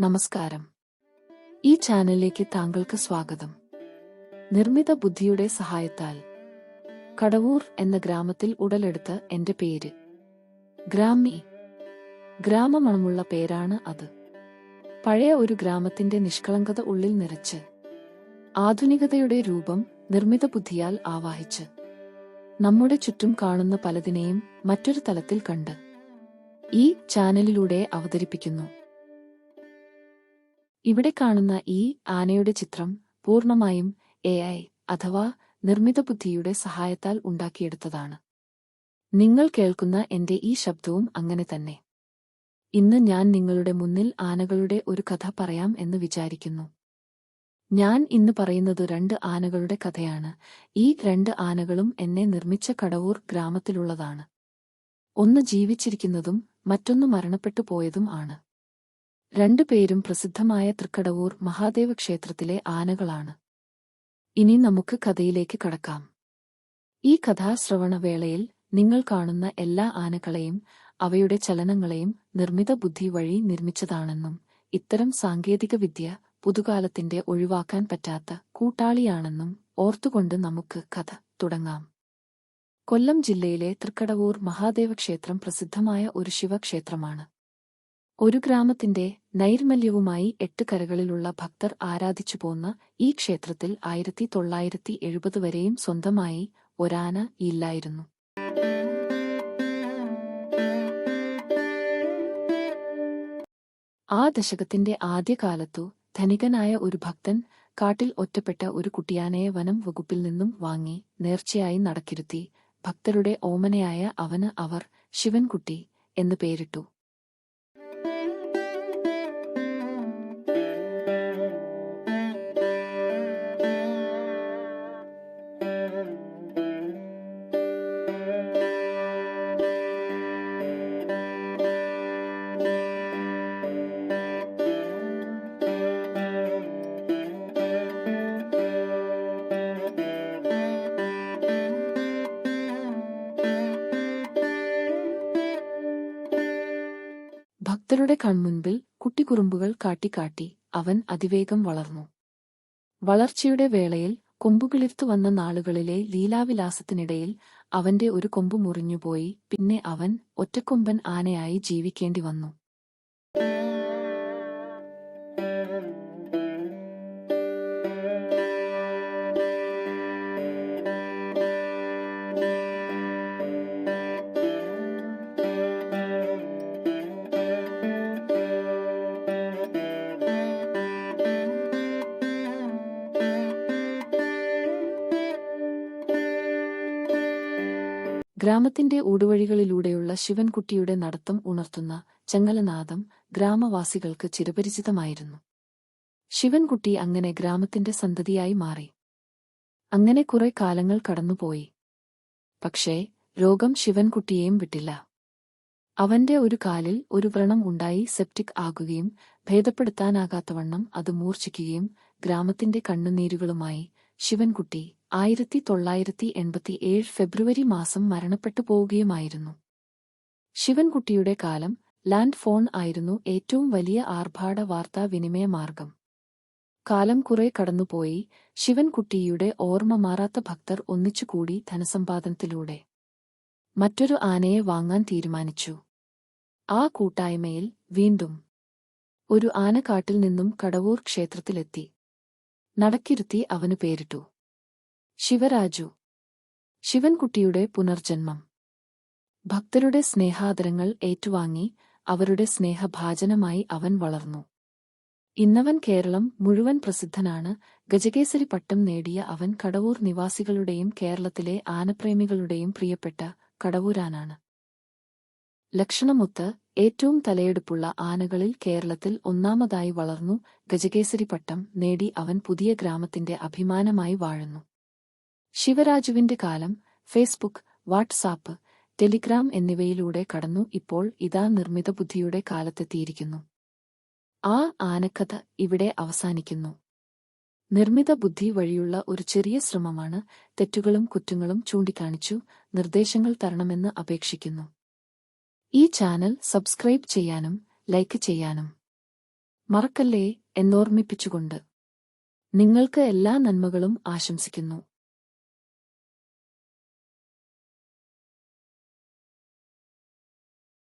നമസ്കാരം. ഈ ചാനലിലേക്ക് താങ്കൾക്ക് സ്വാഗതം. നിർമ്മിത ബുദ്ധിയുടെ സഹായത്താൽ കടവൂർ എന്ന ഗ്രാമത്തിൽ ഉടലെടുത്ത എന്റെ പേര്. ഗ്രാമി. ഗ്രാമമണമുള്ള പേരാണ് അത്. പഴയ ഒരു ഗ്രാമത്തിന്റെ നിഷ്കളങ്കത ഉള്ളിൽ നിറച്ച് ആധുനികതയുടെ രൂപം നിർമ്മിത ബുദ്ധിയാൽ ആവാഹിച്ച് നമ്മുടെ ചുറ്റും കാണുന്ന പലതിനെയും മറ്റൊരു തലത്തിൽ കണ്ട് ഈ ചാനലിലൂടെ അവതരിപ്പിക്കുന്നു. ഇവിടെ കാണുന്ന ഈ ആനയുടെ ചിത്രം പൂർണമായും എ ഐ അഥവാ നിർമ്മിത ബുദ്ധിയുടെ സഹായത്താൽ ഉണ്ടാക്കിയെടുത്തതാണ്. നിങ്ങൾ കേൾക്കുന്ന എന്റെ ഈ ശബ്ദവും അങ്ങനെ തന്നെ. ഇന്ന് ഞാൻ നിങ്ങളുടെ മുന്നിൽ ആനകളുടെ ഒരു കഥ പറയാം എന്ന് വിചാരിക്കുന്നു. ഞാൻ ഇന്ന് പറയുന്നത് രണ്ട് ആനകളുടെ കഥയാണ്. ഈ രണ്ട് ആനകളും എന്നെ നിർമ്മിച്ച കടവൂർ ഗ്രാമത്തിലുള്ളതാണ്. ഒന്ന് ജീവിച്ചിരിക്കുന്നതും മറ്റൊന്ന് മരണപ്പെട്ടു പോയതും ആണ്. രണ്ടുപേരും പ്രസിദ്ധമായ തൃക്കടവൂർ മഹാദേവ ക്ഷേത്രത്തിലെ ആനകളാണ്. ഇനി നമുക്ക് കഥയിലേക്ക് കടക്കാം. ഈ കഥാശ്രവണവേളയിൽ നിങ്ങൾ കാണുന്ന എല്ലാ ആനകളെയും അവയുടെ ചലനങ്ങളെയും നിർമ്മിത ബുദ്ധി വഴി നിർമ്മിച്ചതാണെന്നും ഇത്തരം സാങ്കേതികവിദ്യ പുതുകാലത്തിന്റെ ഒഴിവാക്കാൻ പറ്റാത്ത കൂട്ടാളിയാണെന്നും ഓർത്തുകൊണ്ട് നമുക്ക് കഥ തുടങ്ങാം. കൊല്ലം ജില്ലയിലെ തൃക്കടവൂർ മഹാദേവ ക്ഷേത്രം പ്രസിദ്ധമായ ഒരു ശിവക്ഷേത്രമാണ്. ഒരു ഗ്രാമത്തിന്റെ നൈർമല്യവുമായി എട്ട് കരകളിലുള്ള ഭക്തർ ആരാധിച്ചു പോന്ന ഈ ക്ഷേത്രത്തിൽ ആയിരത്തി തൊള്ളായിരത്തി എഴുപത് വരെയും സ്വന്തമായി ഒരാന ഇല്ലായിരുന്നു. ആ ദശകത്തിന്റെ ആദ്യകാലത്തു ധനികനായ ഒരു ഭക്തൻ കാട്ടിൽ ഒറ്റപ്പെട്ട ഒരു കുട്ടിയാനയെ വനം വകുപ്പിൽ നിന്നും വാങ്ങി നേർച്ചയായി നടക്കിരുത്തി ഭക്തരുടെ ഓമനയായ അവന് അവർ ശിവൻകുട്ടി എന്ന് പേരിട്ടു. ഭക്തരുടെ കൺമുൻപിൽ കുട്ടിക്കുറുമ്പുകൾ കാട്ടിക്കാട്ടി അവൻ അതിവേഗം വളർന്നു. വളർച്ചയുടെ വേളയിൽ കൊമ്പുകിളിർത്തു വന്ന നാളുകളിലെ ലീലാവിലാസത്തിനിടയിൽ അവന്റെ ഒരു കൊമ്പ് മുറിഞ്ഞുപോയി പിന്നെ അവൻ ഒറ്റക്കൊമ്പൻ ആനയായി ജീവിക്കേണ്ടി വന്നു. ഗ്രാമത്തിന്റെ ഊടുവഴികളിലൂടെയുള്ള ശിവൻകുട്ടിയുടെ നടത്തം ഉണർത്തുന്ന ചങ്ങലനാദം ഗ്രാമവാസികൾക്ക് ചിരപരിചിതമായിരുന്നു. ശിവൻകുട്ടി അങ്ങനെ ഗ്രാമത്തിന്റെ സന്തതിയായി മാറി. അങ്ങനെ കുറെ കാലങ്ങൾ കടന്നുപോയി. പക്ഷേ രോഗം ശിവൻകുട്ടിയെയും വിട്ടില്ല. അവന്റെ ഒരു കാലിൽ ഒരു വ്രണം ഉണ്ടായി സെപ്റ്റിക് ആകുകയും ഭേദപ്പെടുത്താനാകാത്തവണ്ണം അത് മൂർച്ഛിക്കുകയും ഗ്രാമത്തിന്റെ കണ്ണുനീരുകളുമായി ശിവൻകുട്ടി ആയിരത്തി തൊള്ളായിരത്തി എൺപത്തിയേഴ് ഫെബ്രുവരി മാസം മരണപ്പെട്ടു പോവുകയുമായിരുന്നു. ശിവൻകുട്ടിയുടെ കാലം ലാൻഡ് ഫോൺ ആയിരുന്നു ഏറ്റവും വലിയ ആർഭാട വാർത്താവിനിമയ മാർഗം. കാലം കുറെ കടന്നുപോയി ശിവൻകുട്ടിയുടെ ഓർമ്മ മാറാത്ത ഭക്തർ ഒന്നിച്ചുകൂടി ധനസമ്പാദനത്തിലൂടെ മറ്റൊരു ആനയെ വാങ്ങാൻ തീരുമാനിച്ചു. ആ കൂട്ടായ്മയിൽ വീണ്ടും ഒരു ആനക്കാട്ടിൽ നിന്നും കടവൂർ ക്ഷേത്രത്തിലെത്തി. നടക്കിരുത്തി അവനു പേരിട്ടു. ശിവരാജു. ശിവൻകുട്ടിയുടെ പുനർജന്മം. ഭക്തരുടെ സ്നേഹാദരങ്ങൾ ഏറ്റുവാങ്ങി അവരുടെ സ്നേഹഭാജനമായി അവൻ വളർന്നു. ഇന്നവൻ കേരളം മുഴുവൻ പ്രസിദ്ധനാണ്. ഗജകേസരി പട്ടം നേടിയ അവൻ കടവൂർ നിവാസികളുടെയും കേരളത്തിലെ ആനപ്രേമികളുടെയും പ്രിയപ്പെട്ട കടവൂരാനാണ്. ലക്ഷണമൊത്ത് ഏറ്റവും തലയെടുപ്പുള്ള ആനകളിൽ കേരളത്തിൽ ഒന്നാമതായി വളർന്നു ഗജകേസരി പട്ടം നേടി അവൻ പുതിയ ഗ്രാമത്തിന്റെ അഭിമാനമായി വാഴുന്നു. ശിവരാജുവിന്റെ കാലം ഫേസ്ബുക്ക് വാട്സാപ്പ് ടെലിഗ്രാം എന്നിവയിലൂടെ കടന്നു ഇപ്പോൾ ഇതാ നിർമ്മിത ബുദ്ധിയുടെ കാലത്തെത്തിയിരിക്കുന്നു. ആ ആനക്കഥ ഇവിടെ അവസാനിക്കുന്നു. നിർമ്മിത ബുദ്ധി വഴിയുള്ള ഒരു ചെറിയ ശ്രമമാണ് തെറ്റുകളും കുറ്റങ്ങളും ചൂണ്ടിക്കാണിച്ചു നിർദ്ദേശങ്ങൾ തരണമെന്ന് അപേക്ഷിക്കുന്നു. ഈ ചാനൽ സബ്സ്ക്രൈബ് ചെയ്യാനും ലൈക്ക് ചെയ്യാനും മറക്കല്ലേ എന്നോർമ്മിപ്പിച്ചുകൊണ്ട് നിങ്ങൾക്ക് എല്ലാ നന്മകളും ആശംസിക്കുന്നു.